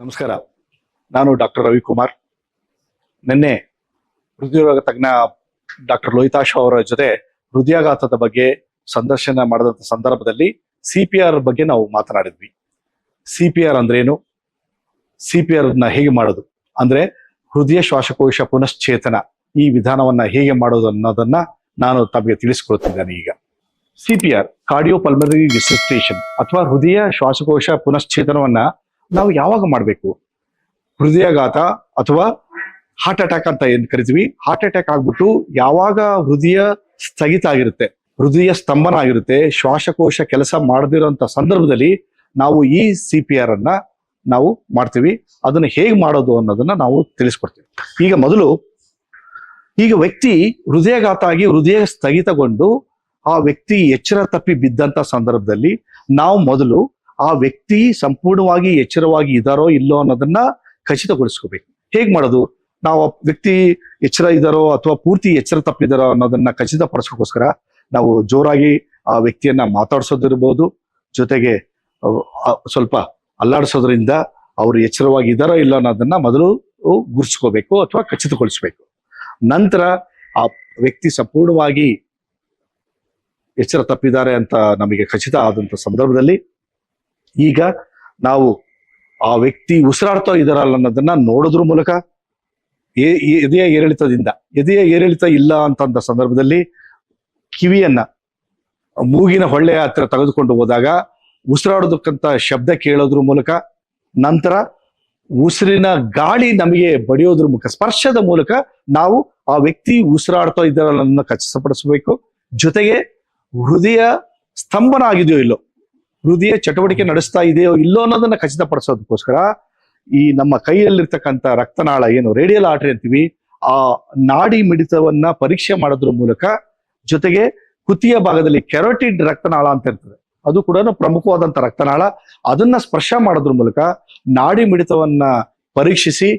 ನಮಸ್ಕಾರ. ನಾನು ಡಾಕ್ಟರ್ ರವಿಕುಮಾರ್. ನಿನ್ನೆ ಹೃದಯರೋಗ ತಜ್ಞ ಡಾಕ್ಟರ್ ಲೋಹಿತಾಶ್ ಅವರ ಜೊತೆ ಹೃದಯಾಘಾತದ ಬಗ್ಗೆ ಸಂದರ್ಶನ ಮಾಡಿದಂಥ ಸಂದರ್ಭದಲ್ಲಿ ಸಿ ಪಿ ಆರ್ ಬಗ್ಗೆ ನಾವು ಮಾತನಾಡಿದ್ವಿ. ಸಿ ಪಿ ಆರ್ ಅಂದ್ರೇನು? ಸಿ ಪಿ ಆರ್ನ ಹೇಗೆ ಮಾಡೋದು? ಅಂದ್ರೆ ಹೃದಯ ಶ್ವಾಸಕೋಶ ಪುನಶ್ಚೇತನ ಈ ವಿಧಾನವನ್ನ ಹೇಗೆ ಮಾಡೋದು ಅನ್ನೋದನ್ನ ನಾನು ತಮಗೆ ತಿಳಿಸಿಕೊಡ್ತಿದ್ದೇನೆ ಈಗ. C P R cardio resuscitation ಅಥವಾ ಹೃದಯ ಶ್ವಾಸಕೋಶ ಪುನಶ್ಚೇತನವನ್ನ ನಾವು ಯಾವಾಗ ಮಾಡಬೇಕು? ಹೃದಯಾಘಾತ ಅಥವಾ ಹಾರ್ಟ್ ಅಟ್ಯಾಕ್ ಅಂತ ಏನ್ ಕರಿತೀವಿ? ಹಾರ್ಟ್ ಅಟ್ಯಾಕ್ ಆಗ್ಬಿಟ್ಟು ಯಾವಾಗ ಹೃದಯ ಸ್ಥಗಿತ ಆಗಿರುತ್ತೆ, ಹೃದಯ ಸ್ತಂಭನ ಆಗಿರುತ್ತೆ, ಶ್ವಾಸಕೋಶ ಕೆಲಸ ಮಾಡದಿರೋಂಥ ಸಂದರ್ಭದಲ್ಲಿ ನಾವು ಈ ಸಿ ಪಿ ಆರ್ ಅನ್ನ ನಾವು ಮಾಡ್ತೀವಿ. ಅದನ್ನ ಹೇಗೆ ಮಾಡೋದು ಅನ್ನೋದನ್ನ ನಾವು ತಿಳಿಸ್ಕೊಡ್ತೀವಿ. ಈಗ ಮೊದಲು ಈಗ ವ್ಯಕ್ತಿ ಹೃದಯಾಘಾತ ಆಗಿ ಹೃದಯ ಸ್ಥಗಿತಗೊಂಡು ಆ ವ್ಯಕ್ತಿ ಎಚ್ಚರ ತಪ್ಪಿ ಬಿದ್ದಂತ ಸಂದರ್ಭದಲ್ಲಿ ನಾವು ಮೊದಲು ಆ ವ್ಯಕ್ತಿ ಸಂಪೂರ್ಣವಾಗಿ ಎಚ್ಚರವಾಗಿ ಇದಾರೋ ಇಲ್ಲೋ ಅನ್ನೋದನ್ನ ಖಚಿತಗೊಳಿಸ್ಕೋಬೇಕು. ಹೇಗ್ ಮಾಡೋದು? ನಾವು ವ್ಯಕ್ತಿ ಎಚ್ಚರ ಇದಾರೋ ಅಥವಾ ಪೂರ್ತಿ ಎಚ್ಚರ ತಪ್ಪಿದಾರೋ ಅನ್ನೋದನ್ನ ಖಚಿತಪಡಿಸೋಕ್ಕೋಸ್ಕರ ನಾವು ಜೋರಾಗಿ ಆ ವ್ಯಕ್ತಿಯನ್ನ ಮಾತಾಡ್ಸೋದಿರ್ಬೋದು. ಜೊತೆಗೆ ಸ್ವಲ್ಪ ಅಲ್ಲಾಡಿಸೋದ್ರಿಂದ ಅವರು ಎಚ್ಚರವಾಗಿ ಇದಾರೋ ಇಲ್ಲ ಅನ್ನೋದನ್ನ ಮೊದಲು ಗುರ್ಸ್ಕೋಬೇಕು ಅಥವಾ ಖಚಿತಗೊಳಿಸ್ಬೇಕು. ನಂತರ ಆ ವ್ಯಕ್ತಿ ಸಂಪೂರ್ಣವಾಗಿ ಎಚ್ಚರ ತಪ್ಪಿದ್ದಾರೆ ಅಂತ ನಮಗೆ ಖಚಿತ ಆದಂತ ಸಂದರ್ಭದಲ್ಲಿ ಈಗ ನಾವು ಆ ವ್ಯಕ್ತಿ ಉಸಿರಾಡ್ತಾ ಇದಾರಲ್ಲ ಅನ್ನೋದನ್ನ ನೋಡೋದ್ರ ಮೂಲಕ ಎದೆಯ ಏರಿಳಿತದಿಂದ, ಎದೆಯ ಏರಿಳಿತ ಇಲ್ಲ ಅಂತಂದ ಸಂದರ್ಭದಲ್ಲಿ ಕಿವಿಯನ್ನ ಮೂಗಿನ ಹೊಳ್ಳೆಯ ಹತ್ರ ತೆಗೆದುಕೊಂಡು ಹೋದಾಗ ಉಸಿರಾಡೋದಕ್ಕಂತ ಶಬ್ದ ಕೇಳೋದ್ರ ಮೂಲಕ ನಂತರ ಉಸಿರಿನ ಗಾಳಿ ನಮಗೆ ಬಡಿಯೋದ್ರ ಮೂಲಕ, ಸ್ಪರ್ಶದ ಮೂಲಕ ನಾವು ಆ ವ್ಯಕ್ತಿ ಉಸಿರಾಡ್ತಾ ಇದ್ದಾರಲ್ಲ ಖಚಿತಪಡಿಸಬೇಕು. ಜೊತೆಗೆ ಹೃದಯ ಸ್ತಂಭನ ಆಗಿದೆಯೋ ಇಲ್ಲೋ ಹೃದಯ ಚಟುವಟಿಕೆ ನಡೆಸ್ತಾ ಇದೆಯೋ ಇಲ್ಲೋ ಅನ್ನೋದನ್ನ ಖಚಿತಪಡಿಸೋದಕ್ಕೋಸ್ಕರ ಈ ನಮ್ಮ ಕೈಯಲ್ಲಿರ್ತಕ್ಕಂಥ ರಕ್ತನಾಳ ಏನು ರೇಡಿಯಲ್ ಆರ್ಟರಿ ಅಂತೀವಿ ಆ ನಾಡಿ ಮಿಡಿತವನ್ನ ಪರೀಕ್ಷೆ ಮಾಡೋದ್ರ ಮೂಲಕ ಜೊತೆಗೆ ಕುತಿಯ ಭಾಗದಲ್ಲಿ ಕೆರೋಟಿಡ್ ರಕ್ತನಾಳ ಅಂತ ಇರ್ತದೆ. ಅದು ಕೂಡ ಪ್ರಮುಖವಾದಂತ ರಕ್ತನಾಳ. ಅದನ್ನ ಸ್ಪರ್ಶ ಮಾಡೋದ್ರ ಮೂಲಕ ನಾಡಿ ಮಿಡಿತವನ್ನ ಪರೀಕ್ಷಿಸಿ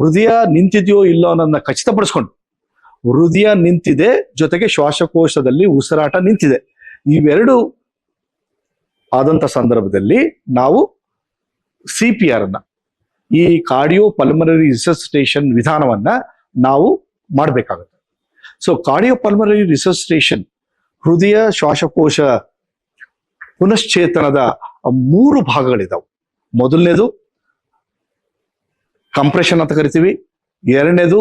ಹೃದಯ ನಿಂತಿದೆಯೋ ಇಲ್ಲೋ ಅನ್ನೋದನ್ನ ಖಚಿತಪಡಿಸ್ಕೊಂಡು ಹೃದಯ ನಿಂತಿದೆ ಜೊತೆಗೆ ಶ್ವಾಸಕೋಶದಲ್ಲಿ ಉಸಿರಾಟ ನಿಂತಿದೆ. ಇವೆರಡು ಆದಂತ ಸಂದರ್ಭದಲ್ಲಿ ನಾವು ಸಿ ಪಿ ಆರ್ ಅನ್ನ, ಈ ಕಾರ್ಡಿಯೋ ಪಲ್ಮನರಿ ರಿಸಸ್ಟೇಷನ್ ವಿಧಾನವನ್ನ ನಾವು ಮಾಡಬೇಕಾಗುತ್ತೆ. ಸೊ ಕಾರ್ಡಿಯೋ ಪಲ್ಮನರಿ ರಿಸಸ್ಟೇಷನ್ ಹೃದಯ ಶ್ವಾಸಕೋಶ ಪುನಶ್ಚೇತನದ ಮೂರು ಭಾಗಗಳಿದಾವೆ. ಮೊದಲನೇದು ಕಂಪ್ರೆಷನ್ ಅಂತ ಕರಿತೀವಿ, ಎರಡನೇದು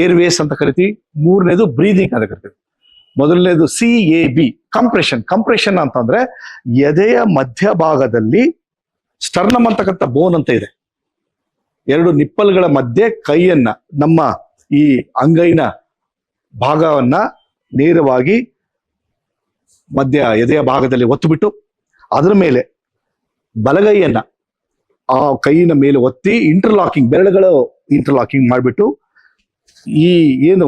ಏರ್ವೇಸ್ ಅಂತ ಕರಿತೀವಿ, ಮೂರನೇದು ಬ್ರೀದಿಂಗ್ ಅಂತ ಕರಿತೀವಿ. ಮೊದಲನೇದು C A B compression compression ಅಂತಂದ್ರೆ ಎದೆಯ ಮಧ್ಯಭಾಗದಲ್ಲಿ ಸ್ಟರ್ನಮ್ ಅಂತಕ್ಕಂಥ ಬೋನ್ ಅಂತ ಇದೆ. ಎರಡು ನಿಪ್ಪಲ್ಗಳ ಮಧ್ಯೆ ಕೈಯನ್ನ, ನಮ್ಮ ಈ ಅಂಗೈನ ಭಾಗವನ್ನ ನೇರವಾಗಿ ಮಧ್ಯ ಎದೆಯ ಭಾಗದಲ್ಲಿ ಒತ್ತುಬಿಟ್ಟು, ಅದರ ಮೇಲೆ ಬಲಗೈಯನ್ನ ಆ ಕೈಯಿನ ಮೇಲೆ ಒತ್ತಿ ಇಂಟರ್ಲಾಕಿಂಗ್ ಬೆರಳುಗಳು ಇಂಟರ್ಲಾಕಿಂಗ್ ಮಾಡಿಬಿಟ್ಟು ಈ ಏನು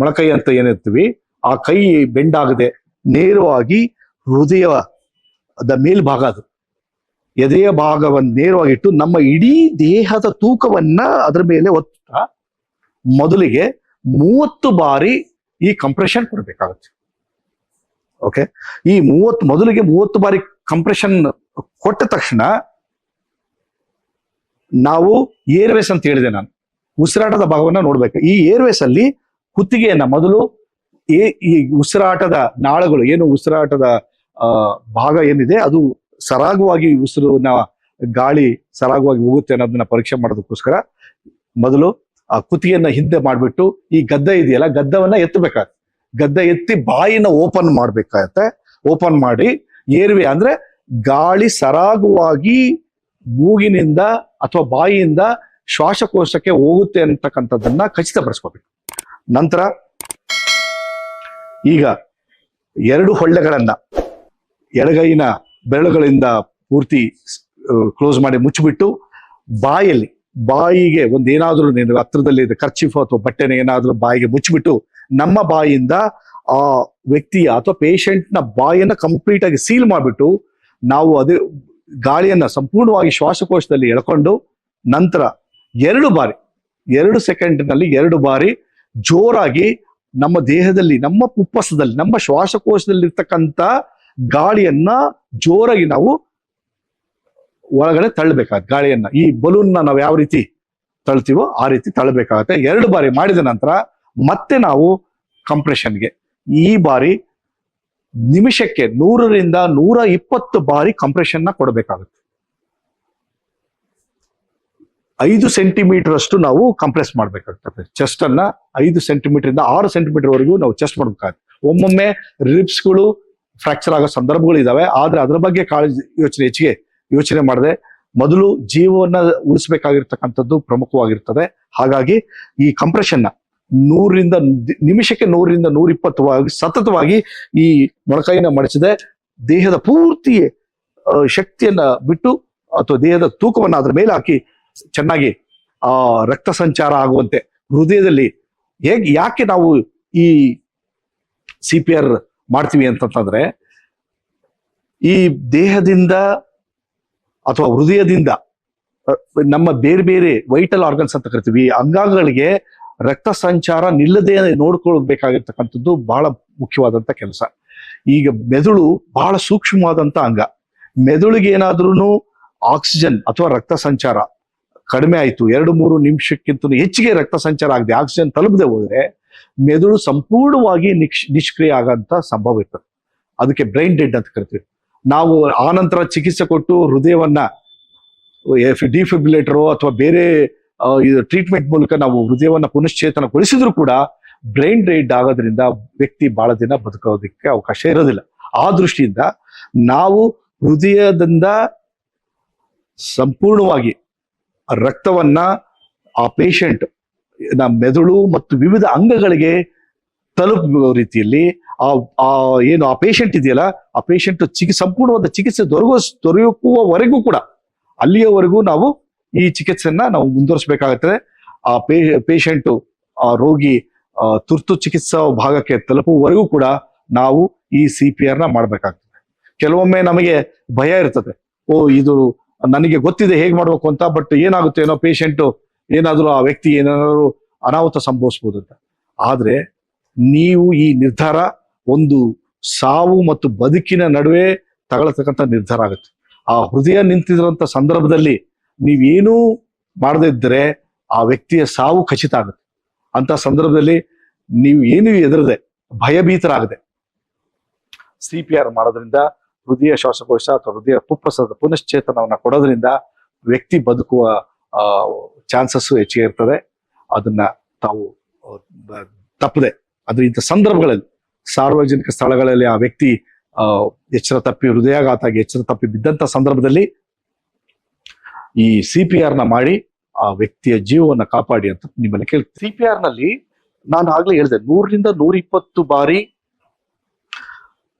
ಮೊಳಕೈ ಅಂತ ಏನಿರ್ತೀವಿ ಆ ಕೈ ಬೆಂಡ್ ಆಗದೆ ನೇರವಾಗಿ ಹೃದಯದ ಮೇಲ್ಭಾಗ ಅದು. ಎದೆಯ ಭಾಗವನ್ನು ನೇರವಾಗಿ ಇಟ್ಟು ನಮ್ಮ ಇಡೀ ದೇಹದ ತೂಕವನ್ನ ಅದರ ಮೇಲೆ ಒತ್ತ ಮೊದಲಿಗೆ ಮೂವತ್ತು ಬಾರಿ ಈ ಕಂಪ್ರೆಷನ್ ಕೊಡಬೇಕಾಗುತ್ತೆ. ಓಕೆ ಈ ಮೂವತ್ತು, ಮೊದಲಿಗೆ ಮೂವತ್ತು ಬಾರಿ ಕಂಪ್ರೆಷನ್ ಕೊಟ್ಟ ತಕ್ಷಣ ನಾವು ಏರ್ವೇಸ್ ಅಂತ ಹೇಳಿದೆ ನಾನು. ಉಸಿರಾಟದ ಭಾಗವನ್ನ ನೋಡ್ಬೇಕು. ಈ ಏರ್ವೇಸ್ ಅಲ್ಲಿ ಕುತ್ತಿಗೆಯನ್ನ ಮೊದಲು ಏ- ಈ ಉಸಿರಾಟದ ನಾಳಗಳು, ಏನು ಉಸಿರಾಟದ ಭಾಗ ಏನಿದೆ, ಅದು ಸರಾಗವಾಗಿ ಉಸಿರನ್ನ ಗಾಳಿ ಸರಾಗವಾಗಿ ಹೋಗುತ್ತೆ ಅನ್ನೋದನ್ನ ಪರೀಕ್ಷೆ ಮಾಡೋದಕ್ಕೋಸ್ಕರ ಮೊದಲು ಆ ಕುತಿಯನ್ನ ಹಿಂದೆ ಮಾಡಿಬಿಟ್ಟು, ಈ ಗದ್ದೆ ಇದೆಯಲ್ಲ, ಗದ್ದವನ್ನ ಎತ್ತಬೇಕಾಗತ್ತೆ. ಗದ್ದೆ ಎತ್ತಿ ಬಾಯಿನ ಓಪನ್ ಮಾಡ್ಬೇಕಾಗತ್ತೆ. ಓಪನ್ ಮಾಡಿ, ಏರ್ವೆ ಅಂದ್ರೆ ಗಾಳಿ ಸರಾಗವಾಗಿ ಮೂಗಿನಿಂದ ಅಥವಾ ಬಾಯಿಯಿಂದ ಶ್ವಾಸಕೋಶಕ್ಕೆ ಹೋಗುತ್ತೆ ಅಂತಕ್ಕಂಥದ್ದನ್ನ ಖಚಿತಪಡಿಸ್ಕೋಬೇಕು. ನಂತರ ಈಗ ಎರಡು ಹೊಳ್ಳೆಗಳನ್ನ ಎಡಗೈನ ಬೆರಳುಗಳಿಂದ ಪೂರ್ತಿ ಕ್ಲೋಸ್ ಮಾಡಿ ಮುಚ್ಚಿಬಿಟ್ಟು ಬಾಯಲ್ಲಿ, ಬಾಯಿಗೆ ಒಂದು ಏನಾದ್ರೂ ನೀನು ಹತ್ರದಲ್ಲಿ ಖರ್ಚಿಫ್ ಅಥವಾ ಬಟ್ಟೆನ ಏನಾದರೂ ಬಾಯಿಗೆ ಮುಚ್ಚಿಬಿಟ್ಟು ನಮ್ಮ ಬಾಯಿಯಿಂದ ಆ ವ್ಯಕ್ತಿಯ ಅಥವಾ ಪೇಷಂಟ್ನ ನ ಬಾಯಿಯನ್ನ ಕಂಪ್ಲೀಟ್ ಆಗಿ ಸೀಲ್ ಮಾಡಿಬಿಟ್ಟು ನಾವು ಅದೇ ಗಾಳಿಯನ್ನ ಸಂಪೂರ್ಣವಾಗಿ ಶ್ವಾಸಕೋಶದಲ್ಲಿ ಎಳ್ಕೊಂಡು ನಂತರ ಎರಡು ಬಾರಿ, ಎರಡು ಸೆಕೆಂಡ್ನಲ್ಲಿ ಎರಡು ಬಾರಿ ಜೋರಾಗಿ ನಮ್ಮ ದೇಹದಲ್ಲಿ, ನಮ್ಮ ಪುಪ್ಪಸದಲ್ಲಿ, ನಮ್ಮ ಶ್ವಾಸಕೋಶದಲ್ಲಿರ್ತಕ್ಕಂಥ ಗಾಳಿಯನ್ನ ಜೋರಾಗಿ ನಾವು ಒಳಗಡೆ ತಳ್ಳಬೇಕಾಗತ್ತೆ. ಗಾಳಿಯನ್ನ, ಈ ಬಲೂನ್ನ ನಾವು ಯಾವ ರೀತಿ ತಳ್ತೀವೋ ಆ ರೀತಿ ತಳ್ಳಬೇಕಾಗತ್ತೆ. ಎರಡು ಬಾರಿ ಮಾಡಿದ ನಂತರ ಮತ್ತೆ ನಾವು ಕಂಪ್ರೆಷನ್ಗೆ, ಈ ಬಾರಿ ನಿಮಿಷಕ್ಕೆ ನೂರರಿಂದ ನೂರ ಇಪ್ಪತ್ತು ಬಾರಿ ಕಂಪ್ರೆಷನ್ನ ಕೊಡಬೇಕಾಗುತ್ತೆ. ಐದು ಸೆಂಟಿಮೀಟರ್ ಅಷ್ಟು ನಾವು ಕಂಪ್ರೆಸ್ ಮಾಡ್ಬೇಕಾಗ್ತದೆ. ಚೆಸ್ಟ್ ಅನ್ನ ಐದು ಸೆಂಟಿಮೀಟರ್ ಇಂದ ಆರು ಸೆಂಟಿಮೀಟರ್ ವರೆಗೂ ನಾವು ಚೆಸ್ಟ್ ಮಾಡ್ಬೇಕಾಗುತ್ತೆ. ಒಮ್ಮೊಮ್ಮೆ ರಿಪ್ಸ್ಗಳು ಫ್ರಾಕ್ಚರ್ ಆಗೋ ಸಂದರ್ಭಗಳು ಇದಾವೆ. ಆದ್ರೆ ಅದ್ರ ಬಗ್ಗೆ ಕಾಳಜಿ ಯೋಚನೆ ಹೆಚ್ಚಿಗೆ ಯೋಚನೆ ಮಾಡದೆ ಮೊದಲು ಜೀವವನ್ನ ಉಳಿಸಬೇಕಾಗಿರ್ತಕ್ಕಂಥದ್ದು ಪ್ರಮುಖವಾಗಿರ್ತದೆ. ಹಾಗಾಗಿ ಈ ಕಂಪ್ರೆಷನ್ನ ನೂರಿಂದ ನಿಮಿಷಕ್ಕೆ ನೂರಿಂದ ನೂರ ಇಪ್ಪತ್ತು ಸತತವಾಗಿ ಈ ಮೊಣಕೈನ ಮಡಚಿದೆ. ದೇಹದ ಪೂರ್ತಿ ಶಕ್ತಿಯನ್ನ ಬಿಟ್ಟು ಅಥವಾ ದೇಹದ ತೂಕವನ್ನ ಅದ್ರ ಮೇಲೆ ಹಾಕಿ ಚೆನ್ನಾಗಿ, ಆ, ರಕ್ತ ಸಂಚಾರ ಆಗುವಂತೆ ಹೃದಯದಲ್ಲಿ ಹೇಗ್, ಯಾಕೆ ನಾವು ಈ ಸಿ ಪಿ ಆರ್ ಮಾಡ್ತೀವಿ ಅಂತಂತಂದ್ರೆ, ಈ ದೇಹದಿಂದ ಅಥವಾ ಹೃದಯದಿಂದ ನಮ್ಮ ಬೇರೆ ಬೇರೆ ವೈಟಲ್ ಆರ್ಗನ್ಸ್ ಅಂತ ಕರಿತೀವಿ ಅಂಗಾಂಗಗಳಿಗೆ ರಕ್ತ ಸಂಚಾರ ನಿಲ್ಲದೆ ನೋಡ್ಕೊಳ್ಬೇಕಾಗಿರ್ತಕ್ಕಂಥದ್ದು ಬಹಳ ಮುಖ್ಯವಾದಂತ ಕೆಲಸ. ಈಗ ಮೆದುಳು ಬಹಳ ಸೂಕ್ಷ್ಮವಾದಂತ ಅಂಗ. ಮೆದುಳಿಗೆ ಏನಾದ್ರೂ ಆಕ್ಸಿಜನ್ ಅಥವಾ ರಕ್ತ ಸಂಚಾರ ಕಡಿಮೆ ಆಯಿತು. ಎರಡು ಮೂರು ನಿಮಿಷಕ್ಕಿಂತ ಹೆಚ್ಚಿಗೆ ರಕ್ತ ಸಂಚಾರ ಆಗದೆ ಆಕ್ಸಿಜನ್ ತಲುಪದೆ ಹೋದ್ರೆ ಮೆದುಳು ಸಂಪೂರ್ಣವಾಗಿ ನಿಕ್ಷ್ ನಿಷ್ಕ್ರಿಯ ಆಗಂತ ಸಂಭವ ಇರ್ತದೆ. ಅದಕ್ಕೆ ಬ್ರೈನ್ ಡೆಡ್ ಅಂತ ಕರಿತೀವಿ. ನಾವು ಆನಂತರ ಚಿಕಿತ್ಸೆ ಕೊಟ್ಟು ಹೃದಯವನ್ನ ಡಿಫಿಬ್ರಿಲೇಟರ್ ಅಥವಾ ಬೇರೆ ಟ್ರೀಟ್ಮೆಂಟ್ ಮೂಲಕ ನಾವು ಹೃದಯವನ್ನ ಪುನಶ್ಚೇತನಗೊಳಿಸಿದ್ರು ಕೂಡ ಬ್ರೈನ್ ಡೆಡ್ ಆಗೋದ್ರಿಂದ ವ್ಯಕ್ತಿ ಬಹಳ ದಿನ ಬದುಕೋದಕ್ಕೆ ಅವಕಾಶ ಇರೋದಿಲ್ಲ. ಆ ದೃಷ್ಟಿಯಿಂದ ನಾವು ಹೃದಯದಿಂದ ಸಂಪೂರ್ಣವಾಗಿ ರಕ್ತವನ್ನ ಆ ಪೇಷಂಟ್ ಮೆದುಳು ಮತ್ತು ವಿವಿಧ ಅಂಗಗಳಿಗೆ ತಲುಪುವ ರೀತಿಯಲ್ಲಿ ಆ ಆ ಏನು ಆ ಪೇಷಂಟ್ ಇದೆಯಲ್ಲ, ಆ ಪೇಷಂಟ್ ಚಿಕಿ, ಸಂಪೂರ್ಣವಾದ ಚಿಕಿತ್ಸೆ ದೊರಕ ದೊರೆಯುವವರೆಗೂ ಕೂಡ ಅಲ್ಲಿಯವರೆಗೂ ನಾವು ಈ ಚಿಕಿತ್ಸೆಯನ್ನ ನಾವು ಮುಂದುವರಿಸಬೇಕಾಗುತ್ತದೆ. ಆ ಪೇ ಪೇಷಂಟ್ ಆ ರೋಗಿ ತುರ್ತು ಚಿಕಿತ್ಸಾ ಭಾಗಕ್ಕೆ ತಲುಪುವವರೆಗೂ ಕೂಡ ನಾವು ಈ ಸಿ ಪಿ ಆರ್ನ ಮಾಡ್ಬೇಕಾಗ್ತದೆ. ಕೆಲವೊಮ್ಮೆ ನಮಗೆ ಭಯ ಇರ್ತದೆ. ಓ, ಇದು ನನಗೆ ಗೊತ್ತಿದೆ ಹೇಗೆ ಮಾಡ್ಬೇಕು ಅಂತ ಬಟ್ ಏನಾಗುತ್ತೆ ಏನೋ ಪೇಷಂಟ್ ಏನಾದರೂ ಆ ವ್ಯಕ್ತಿ ಏನಾದರೂ ಅನಾಹುತ ಸಂಭವಿಸ್ಬೋದು ಅಂತ. ಆದರೆ ನೀವು ಈ ನಿರ್ಧಾರ ಒಂದು ಸಾವು ಮತ್ತು ಬದುಕಿನ ನಡುವೆ ತಗೊಳ್ತಕ್ಕಂಥ ನಿರ್ಧಾರ ಆಗುತ್ತೆ. ಆ ಹೃದಯ ನಿಂತಿದ್ರಂಥ ಸಂದರ್ಭದಲ್ಲಿ ನೀವೇನೂ ಮಾಡದೇ ಇದ್ದರೆ ಆ ವ್ಯಕ್ತಿಯ ಸಾವು ಖಚಿತ ಆಗುತ್ತೆ. ಅಂತ ಸಂದರ್ಭದಲ್ಲಿ ನೀವು ಏನು ಎದುರದೆ ಭಯಭೀತರಾಗದೆ ಸಿ ಪಿ ಆರ್ ಮಾಡೋದ್ರಿಂದ ಹೃದಯ ಶ್ವಾಸಕೋಶ ಅಥವಾ ಹೃದಯ ಪುಪ್ಪಸದ ಪುನಶ್ಚೇತನವನ್ನ ಕೊಡೋದ್ರಿಂದ ವ್ಯಕ್ತಿ ಬದುಕುವ ಚಾನ್ಸಸ್ ಹೆಚ್ಚಿಗೆ ಇರ್ತದೆ. ಅದನ್ನ ತಾವು ತಪ್ಪದೆ ಅದು ಇಂಥ ಸಂದರ್ಭಗಳಲ್ಲಿ, ಸಾರ್ವಜನಿಕ ಸ್ಥಳಗಳಲ್ಲಿ ಆ ವ್ಯಕ್ತಿ ಎಚ್ಚರ ತಪ್ಪಿ ಹೃದಯಾಘಾತ ಆಗಿ ಎಚ್ಚರ ತಪ್ಪಿ ಬಿದ್ದಂತ ಸಂದರ್ಭದಲ್ಲಿ ಈ ಸಿ ಪಿ ಆರ್ನ ಮಾಡಿ ಆ ವ್ಯಕ್ತಿಯ ಜೀವವನ್ನ ಕಾಪಾಡಿ ಅಂತ ನಿಮ್ಮಲ್ಲಿ ಕೇಳ್ತೀನಿ. ಸಿ ಪಿ ಆರ್ನಲ್ಲಿ ನಾನು ಆಗ್ಲೇ ಹೇಳಿದೆ, ನೂರರಿಂದ ನೂರ ಇಪ್ಪತ್ತು ಬಾರಿ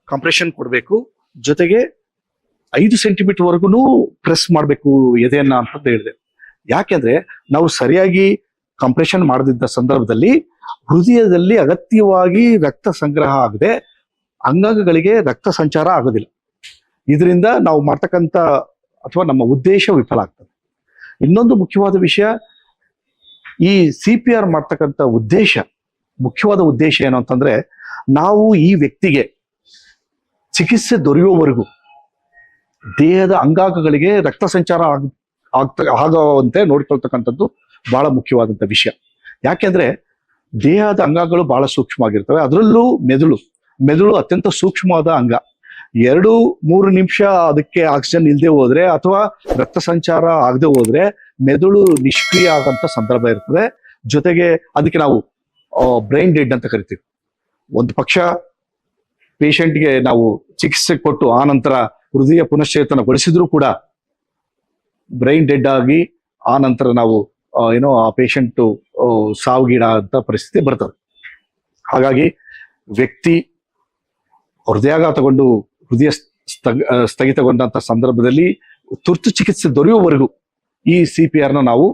ಕಂಪ್ರೆಷನ್ ಕೊಡಬೇಕು. ಜೊತೆಗೆ ಐದು ಸೆಂಟಿಮೀಟರ್ ವರೆಗೂ ಪ್ರೆಸ್ ಮಾಡಬೇಕು ಎದೆಯನ್ನ ಅಂತ ಹೇಳಿದೆ. ಯಾಕೆಂದ್ರೆ ನಾವು ಸರಿಯಾಗಿ ಕಂಪ್ರೆಷನ್ ಮಾಡದಿದ್ದ ಸಂದರ್ಭದಲ್ಲಿ ಹೃದಯದಲ್ಲಿ ಅಗತ್ಯವಾಗಿ ರಕ್ತ ಸಂಗ್ರಹ ಆಗದೆ ಅಂಗಾಂಗಗಳಿಗೆ ರಕ್ತ ಸಂಚಾರ ಆಗೋದಿಲ್ಲ. ಇದರಿಂದ ನಾವು ಮಾಡ್ತಕ್ಕಂಥ ಅಥವಾ ನಮ್ಮ ಉದ್ದೇಶ ವಿಫಲ ಆಗ್ತದೆ. ಇನ್ನೊಂದು ಮುಖ್ಯವಾದ ವಿಷಯ, ಈ ಸಿ ಪಿ ಆರ್ ಮಾಡ್ತಕ್ಕಂಥ ಉದ್ದೇಶ, ಮುಖ್ಯವಾದ ಉದ್ದೇಶ ಏನು ಅಂತಂದ್ರೆ ನಾವು ಈ ವ್ಯಕ್ತಿಗೆ ಚಿಕಿತ್ಸೆ ದೊರೆಯುವವರೆಗೂ ದೇಹದ ಅಂಗಾಂಗಗಳಿಗೆ ರಕ್ತ ಸಂಚಾರ ಆಗ, ಆಗ್ತ, ಆಗುವಂತೆ ನೋಡಿಕೊಳ್ತಕ್ಕಂಥದ್ದು ಬಹಳ ಮುಖ್ಯವಾದಂಥ ವಿಷಯ. ಯಾಕೆಂದ್ರೆ ದೇಹದ ಅಂಗಗಳು ಬಹಳ ಸೂಕ್ಷ್ಮವಾಗಿರ್ತವೆ. ಅದರಲ್ಲೂ ಮೆದುಳು ಮೆದುಳು ಅತ್ಯಂತ ಸೂಕ್ಷ್ಮವಾದ ಅಂಗ. ಎರಡು, ಮೂರು ನಿಮಿಷ ಅದಕ್ಕೆ ಆಕ್ಸಿಜನ್ ಇಲ್ಲದೆ ಹೋದ್ರೆ ಅಥವಾ ರಕ್ತ ಸಂಚಾರ ಆಗದೆ ಹೋದ್ರೆ ಮೆದುಳು ನಿಷ್ಕ್ರಿಯ ಆಗಂತ ಸಂದರ್ಭ ಇರ್ತದೆ. ಜೊತೆಗೆ ಅದಕ್ಕೆ ನಾವು ಬ್ರೈನ್ ಡೆಡ್ ಅಂತ ಕರಿತೀವಿ. ಒಂದು ಪಕ್ಷ ಪೇಷಂಟ್ಗೆ ನಾವು ಚಿಕಿತ್ಸೆ ಕೊಟ್ಟು ಆ ನಂತರ ಹೃದಯ ಪುನಶ್ಚೇತನಗೊಳಿಸಿದ್ರು ಕೂಡ ಬ್ರೈನ್ ಡೆಡ್ ಆಗಿ ಆ ನಂತರ ನಾವು ಏನೋ ಆ ಪೇಷಂಟ್ ಸಾವುಗೀಡ ಅಂತ ಪರಿಸ್ಥಿತಿ ಬರ್ತದೆ. ಹಾಗಾಗಿ ವ್ಯಕ್ತಿ ಹೃದಯಾಘಾತಗೊಂಡು ಹೃದಯ ಸ್ಥಗಿತಗೊಂಡಂತ ಸಂದರ್ಭದಲ್ಲಿ ತುರ್ತು ಚಿಕಿತ್ಸೆ ದೊರೆಯುವವರೆಗೂ ಈ ಸಿ ಪಿ ಆರ್ನ ನಾವು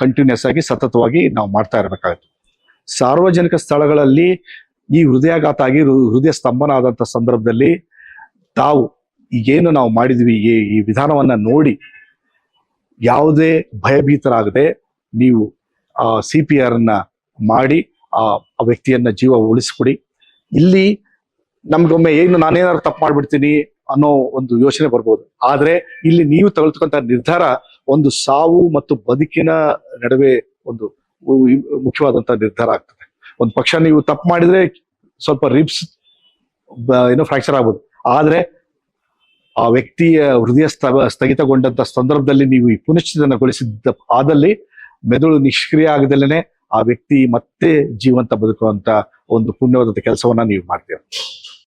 ಕಂಟಿನ್ಯೂಸ್ ಆಗಿ ಸತತವಾಗಿ ನಾವು ಮಾಡ್ತಾ ಇರಬೇಕಾಗುತ್ತೆ. ಸಾರ್ವಜನಿಕ ಸ್ಥಳಗಳಲ್ಲಿ ಈ ಹೃದಯಾಘಾತ ಆಗಿ ಹೃದಯ ಸ್ತಂಭನ ಆದಂತ ಸಂದರ್ಭದಲ್ಲಿ ತಾವು ಈಗೇನು ನಾವು ಮಾಡಿದ್ವಿ, ಈ ವಿಧಾನವನ್ನ ನೋಡಿ ಯಾವುದೇ ಭಯಭೀತರಾಗದೆ ನೀವು ಆ ಸಿ ಪಿ ಆರ್ ಅನ್ನ ಮಾಡಿ ಆ ವ್ಯಕ್ತಿಯನ್ನ ಜೀವ ಉಳಿಸ್ಕೊಡಿ. ಇಲ್ಲಿ ನಮ್ಗೊಮ್ಮೆ ಏನು ನಾನೇನಾದ್ರು ತಪ್ಪು ಮಾಡ್ಬಿಡ್ತೀನಿ ಅನ್ನೋ ಒಂದು ಯೋಚನೆ ಬರ್ಬೋದು. ಆದ್ರೆ ಇಲ್ಲಿ ನೀವು ತಗೊಳ್ತಕ್ಕಂತ ನಿರ್ಧಾರ ಒಂದು ಸಾವು ಮತ್ತು ಬದುಕಿನ ನಡುವೆ ಒಂದು ಮುಖ್ಯವಾದಂತ ನಿರ್ಧಾರ ಆಗ್ತದೆ. ಒಂದು ಪಕ್ಷ ನೀವು ತಪ್ಪು ಮಾಡಿದ್ರೆ ಸ್ವಲ್ಪ ರಿಬ್ಸ್ ಏನೋ ಫ್ರಾಕ್ಚರ್ ಆಗ್ಬೋದು. ಆದ್ರೆ ಆ ವ್ಯಕ್ತಿಯ ಹೃದಯ ಸ್ಥ- ಸ್ಥಗಿತಗೊಂಡಂತ ಸಂದರ್ಭದಲ್ಲಿ ನೀವು ಈ ಪುನಶ್ಚೇತನಗೊಳಿಸಿದ್ದ ಆದಲ್ಲಿ ಮೆದುಳು ನಿಷ್ಕ್ರಿಯ ಆಗದಲ್ಲೇನೆ ಆ ವ್ಯಕ್ತಿ ಮತ್ತೆ ಜೀವಂತ ಬದುಕುವಂತ ಒಂದು ಪುಣ್ಯವಾದಂತ ಕೆಲಸವನ್ನ ನೀವು ಮಾಡ್ತೀರ.